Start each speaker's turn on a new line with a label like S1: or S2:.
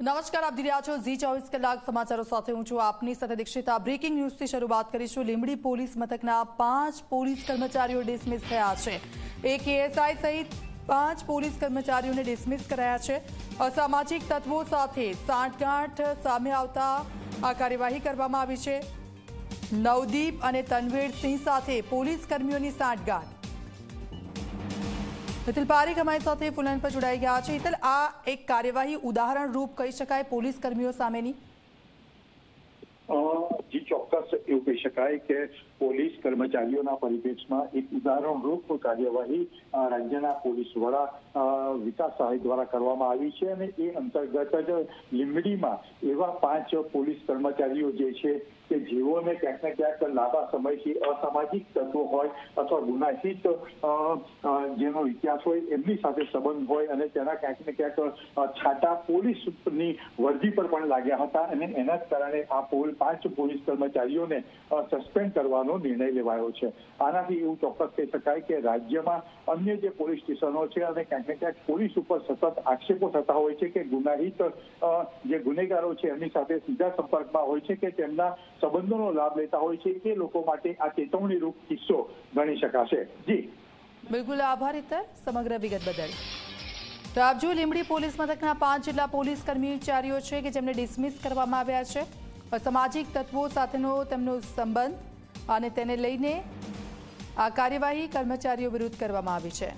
S1: નમસ્કાર, આપ રહ્યા છો ઝી ચોવીસ કલાક સમાચારો સાથે હું છું આપની સાથે દીક્ષિતા. બ્રેકિંગ ન્યૂઝથી શરૂઆત કરીશું. લીંબડી પોલીસ મથકના પાંચ પોલીસ કર્મચારીઓ ડિસમિસ થયા છે. એક એએસઆઈ સહિત પાંચ પોલીસ કર્મચારીઓને ડિસમિસ કરાયા છે. અસામાજિક તત્વો સાથે સાંઠગાંઠ સામે આવતા આ કાર્યવાહી કરવામાં આવી છે. નવદીપ અને તનવીર સિંહ સાથે પોલીસ કર્મીઓની સાંઠગાંઠ. હિતલ પારેખ અમારી સાથે ફૂલન પર જોડાઈ ગયા છે. હિતલ આ એક કાર્યવાહી ઉદાહરણ રૂપ કહી શકાય પોલીસ કર્મીઓ સામેની?
S2: ચોક્કસ એવું કહી શકાય કે પોલીસ કર્મચારીઓના પરિપ્રેક્ષમાં એક ઉદાહરણરૂપ કાર્યવાહી રાજ્યના પોલીસ વડા વિકાસ સહાય દ્વારા કરવામાં આવી છે અને એ અંતર્ગત જ લીંબડીમાં એવા પાંચ પોલીસ કર્મચારીઓ જે છે કે જેઓને ક્યાંક ને ક્યાંક લાંબા સમયથી અસામાજિક તત્વો હોય અથવા ગુનાહિત જેનો ઇતિહાસ હોય એમની સાથે સંબંધ હોય અને તેના ક્યાંક ને ક્યાંક છાટા પોલીસની વર્દી પર પણ લાગ્યા હતા અને એના કારણે આ પોલ પાંચ પોલીસ કર્મચારીઓને સસ્પેન્ડ કરવાનો નિર્ણય લેવાયો છે. આનાથી એવું ચોક્કસ કહી શકાય કે રાજ્યમાં અન્ય જે પોલીસ સ્ટેશનો છે અને ક્યાંક ક્યાંક પોલીસ ઉપર સતત આક્ષેપો થતા હોય છે કે ગુનાહિત જે ગુનેગારો છે એમની સાથે સીધા સંપર્કમાં હોય છે કે તેમના સંબંધોનો લાભ લેતા હોય છે તે લોકો માટે આ ચેતવણીરૂપ કિસ્સો ગણી શકાશે. જી.
S1: બિલકુલ આભાર હિતલ સમગ્ર વિગત બદલ. તો આપ જો લીંબડી પોલીસ મથકના પાંચ જેટલા પોલીસ કર્મચારીઓ છે કે જેમને ડિસમિસ કરવામાં આવ્યા છે અસામાજિક તત્વો સાથેનો તેમનો સંબંધ અને તેને લઈને આ કાર્યવાહી કર્મચારીઓ વિરુદ્ધ કરવામાં આવી છે.